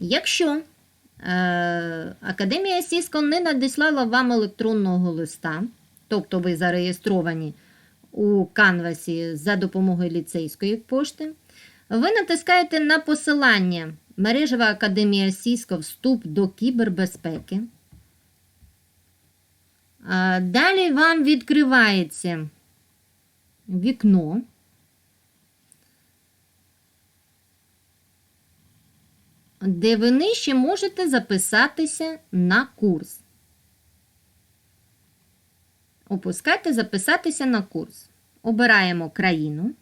Якщо е, Академія Сіско не надіслала вам електронного листа, тобто ви зареєстровані у канвасі за допомогою ліцейської пошти, ви натискаєте на посилання Мережева Академія Сіско Вступ до кібербезпеки. Далі вам відкривається вікно. Де ви нижче можете записатися на курс. Опускайте записатися на курс. Обираємо країну.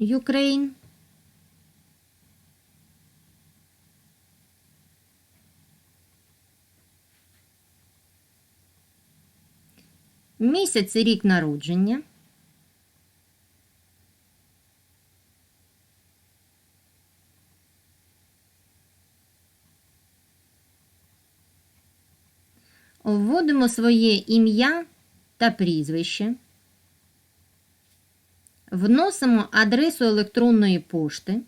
Ukraine. Місяць і рік народження. Вводимо своє ім'я та прізвище. Вносимо адресу електронної пошти.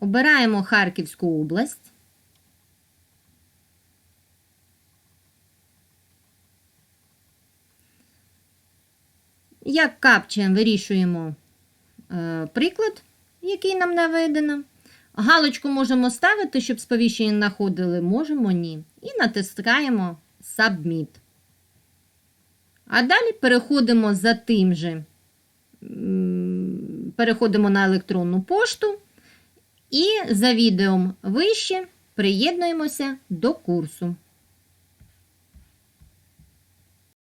Обираємо Харківську область. Як капчем вирішуємо е, приклад, який нам наведено. Галочку можемо ставити, щоб сповіщення знаходили, можемо ні. І натискаємо Submit. А далі переходимо за тим же, переходимо на електронну пошту і за відео вище приєднуємося до курсу.